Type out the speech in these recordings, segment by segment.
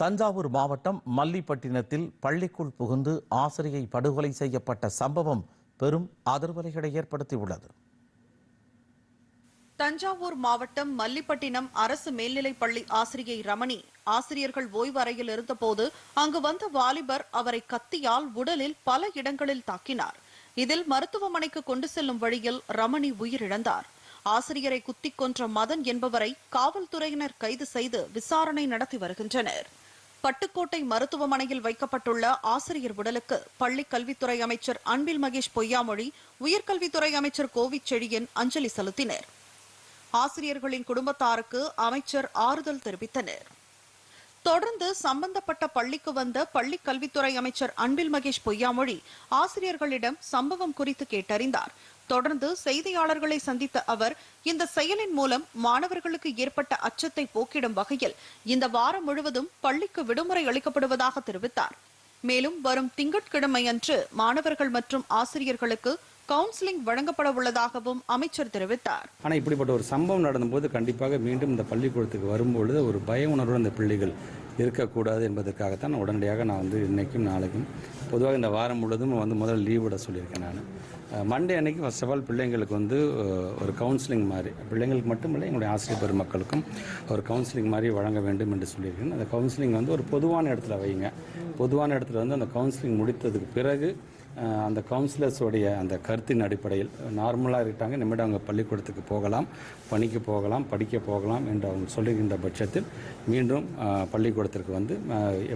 தஞ்சாவூர் மாவட்டம் மல்லிப்பட்டினத்தில் பள்ளிக்குள் புகுந்து ஆசிரியை படுகொலை செய்யப்பட்ட சம்பவம் பெரும் அதிர்வலைகளை ஏற்படுத்தியுள்ளது. தஞ்சாவூர் மாவட்டம் மல்லிப்பட்டினம் அரசு மேல்நிலைப்பள்ளி ஆசிரியை ரமணி ஆசிரியர்கள் ஓய்வு அறையில் இருந்தபோது அங்கு வந்த வாலிபர் அவரை கத்தியால் உடலில் பல இடங்களில் தாக்கினார். இதில் மருத்துவமனைக்கு கொண்டு செல்லும் வழியில் ரமணி உயிரிழந்தார். ஆசிரியரை குத்திக் கொன்ற மதன் என்பவரை காவல்துறையினர் கைது செய்து விசாரணை நடத்தி வருகின்றனர். பட்டுக்கோட்டை மருத்துவமனையில் வைக்கப்பட்டுள்ள ஆசிரியர் உடலுக்கு பள்ளி கல்வித்துறை அமைச்சர் அன்பில் மகேஷ் பொய்யாமொழி உயர்கல்வித்துறை அமைச்சர் கோவிச் செழியன் அஞ்சலி செலுத்தினர். ஆசிரியர்களின் குடும்பத்தாருக்கு அமைச்சர் ஆறுதல் தெரிவித்தனர். தொடர்ந்து சம்பந்தப்பட்ட பள்ளிக்கு வந்த பள்ளி கல்வித்துறை அமைச்சர் அன்பில் மகேஷ் பொய்யாமொழி ஆசிரியர்களிடம் சம்பவம் குறித்து கேட்டறிந்தார். தொடர்ந்து செய்தியாளர்களை சந்தித்த அவர் இந்த செயலின் மூலம் மாணவர்களுக்கு ஏற்பட்ட அச்சத்தை போக்கிடும் வகையில் இந்த வாரம் முழுவதும் பள்ளிக்கு விடுமுறை அளிக்கப்படுவதாக தெரிவித்தார். மேலும் வரும் திங்கட்கிழமை அன்று மாணவர்கள் மற்றும் ஆசிரியர்களுக்கு கவுன்சிலிங் வழங்கப்பட உள்ளதாகவும் அமைச்சர் தெரிவித்தார். ஆனால் இப்படிப்பட்ட ஒரு சம்பவம் நடந்தபோது கண்டிப்பாக மீண்டும் இந்த பள்ளிக்கூடத்துக்கு வரும்பொழுது ஒரு பய உணர்வு அந்த பிள்ளைகள் இருக்கக்கூடாது என்பதற்காகத்தான் உடனடியாக நான் வந்து இன்றைக்கும் நாளைக்கும் பொதுவாக இந்த வாரம் முழுவதும் வந்து முதல்ல லீவ் விட சொல்லியிருக்கேன் நான். மண்டே அன்னைக்கு ஃபர்ஸ்ட் ஆஃப் ஆல் பிள்ளைங்களுக்கு வந்து ஒரு கவுன்சிலிங் மாதிரி பிள்ளைங்களுக்கு மட்டுமில்லை எங்களுடைய ஆசிரியர் பெருமக்களுக்கும் ஒரு கவுன்சிலிங் மாதிரி வழங்க வேண்டும் என்று சொல்லியிருக்கேன். அந்த கவுன்சிலிங் வந்து ஒரு பொதுவான இடத்துல வைங்க பொதுவான இடத்துல வந்து அந்த கவுன்சிலிங் முடித்ததுக்கு பிறகு அந்த கவுன்சிலர்ஸோடைய அந்த கருத்தின் அடிப்படையில் நார்மலாக இருக்காங்க. நிமிடம் அவங்க பள்ளிக்கூடத்துக்கு போகலாம் பணிக்கு போகலாம் படிக்க போகலாம் என்று அவங்க சொல்லுகின்ற பட்சத்தில் மீண்டும் பள்ளிக்கூடத்திற்கு வந்து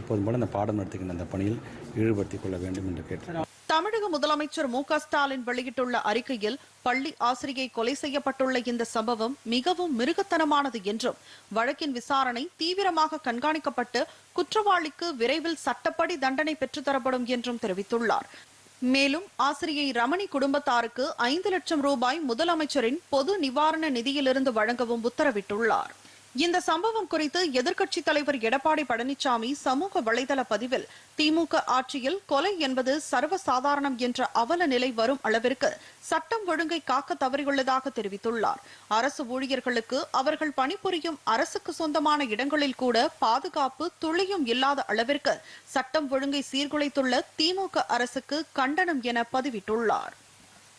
எப்போதும் போல அந்த பாடம் நடத்துகின்ற அந்த பணியில் ஈடுபடுத்திக் கொள்ள வேண்டும் என்று கேட்டார் தமிழக முதலமைச்சர் மு க ஸ்டாலின் வெளியிட்டுள்ள அறிக்கையில் பள்ளி ஆசிரியை கொலை செய்யப்பட்டுள்ள இந்த சம்பவம் மிகவும் மிருகத்தனமானது என்றும் வழக்கின் விசாரணை தீவிரமாக கண்காணிக்கப்பட்டு குற்றவாளிக்கு விரைவில் சட்டப்படி தண்டனை பெற்றுத்தரப்படும் என்றும் தெரிவித்துள்ளார். மேலும் ஆசிரியை ரமணி குடும்பத்தாருக்கு ஐந்து லட்சம் ரூபாய் முதலமைச்சரின் பொது நிவாரண நிதியிலிருந்து வழங்கவும் உத்தரவிட்டுள்ளார். இந்த சம்பவம் குறித்து எதிர்க்கட்சித் தலைவர் எடப்பாடி பழனிசாமி சமூக வலைதள பதிவில் திமுக ஆட்சியில் கொலை என்பது சர்வசாதாரணம் என்ற அவல நிலை வரும் அளவிற்கு சட்டம் ஒழுங்கை காக்க தவறியுள்ளதாக தெரிவித்துள்ளார். அரசு ஊழியர்களுக்கு அவர்கள் பணிபுரியும் அரசுக்கு சொந்தமான இடங்களில் கூட பாதுகாப்பு துளியும் இல்லாத அளவிற்கு சட்டம் ஒழுங்கை சீர்குலைத்துள்ள திமுக அரசுக்கு கண்டனம் என பதிவிட்டுள்ளார்.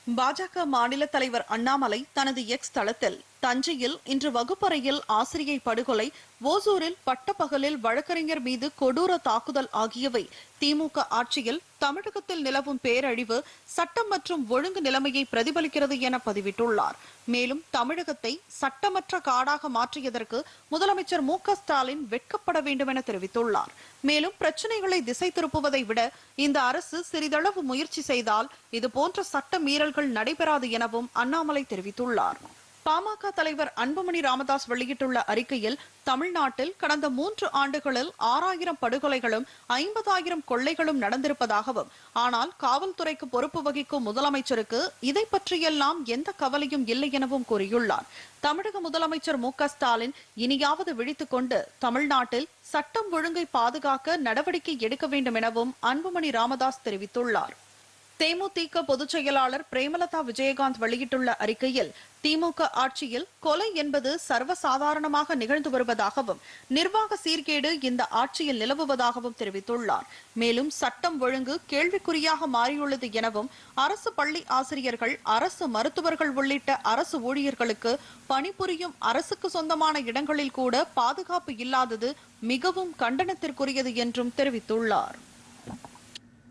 பாஜக மாநில தலைவர் அண்ணாமலை தனது எக்ஸ் தளத்தில் தஞ்சையில் இன்று வகுப்பறையில் ஆசிரியை படுகொலை ஓசூரில் பட்டப்பகலில் வழக்கறிஞர் மீது கொடூர தாக்குதல் ஆகியவை திமுக ஆட்சியில் தமிழகத்தில் நிலவும் பேரழிவு சட்டம் மற்றும் ஒழுங்கு நிலைமையை பிரதிபலிக்கிறது என பதிவிட்டுள்ளார். மேலும் தமிழகத்தை சட்டமற்ற காடாக மாற்றியதற்கு முதலமைச்சர் மு ஸ்டாலின் வெட்கப்பட வேண்டும் என தெரிவித்துள்ளார். மேலும் பிரச்சனைகளை திசை திருப்புவதை விட இந்த அரசு சிறிதளவு முயற்சி செய்தால் இதுபோன்ற சட்ட மீறல்கள் நடைபெறாது எனவும் அண்ணாமலை தெரிவித்துள்ளார். பாமக தலைவர் அன்புமணி ராமதாஸ் வெளியிட்டுள்ள அறிக்கையில் தமிழ்நாட்டில் கடந்த மூன்று ஆண்டுகளில் ஆறாயிரம் படுகொலைகளும் ஐம்பதாயிரம் கொள்ளைகளும் நடந்திருப்பதாகவும் ஆனால் காவல்துறைக்கு பொறுப்பு வகிக்கும் முதலமைச்சருக்கு இதை பற்றியெல்லாம் எந்த கவலையும் இல்லை எனவும் கூறியுள்ளார். தமிழக முதலமைச்சர் மு க ஸ்டாலின் இனியாவது விழித்துக் கொண்டு தமிழ்நாட்டில் சட்டம் ஒழுங்கை பாதுகாக்க நடவடிக்கை எடுக்க வேண்டும் எனவும் அன்புமணி ராமதாஸ் தெரிவித்துள்ளார். தேமுதிக பொதுச் செயலாளர் பிரேமலதா விஜயகாந்த் வெளியிட்டுள்ள அறிக்கையில் திமுக ஆட்சியில் கொலை என்பது சர்வசாதாரணமாக நிகழ்ந்து வருவதாகவும் நிர்வாக சீர்கேடு இந்த ஆட்சியில் நிலவுவதாகவும் தெரிவித்துள்ளார். மேலும் சட்டம் ஒழுங்கு கேள்விக்குறியாக மாறியுள்ளது எனவும் அரசு பள்ளி ஆசிரியர்கள் அரசு மருத்துவர்கள் உள்ளிட்ட அரசு ஊழியர்களுக்கு பணிபுரியும் அரசுக்கு சொந்தமான இடங்களில் கூட பாதுகாப்பு இல்லாதது மிகவும் கண்டனத்திற்குரியது என்றும் தெரிவித்துள்ளார்.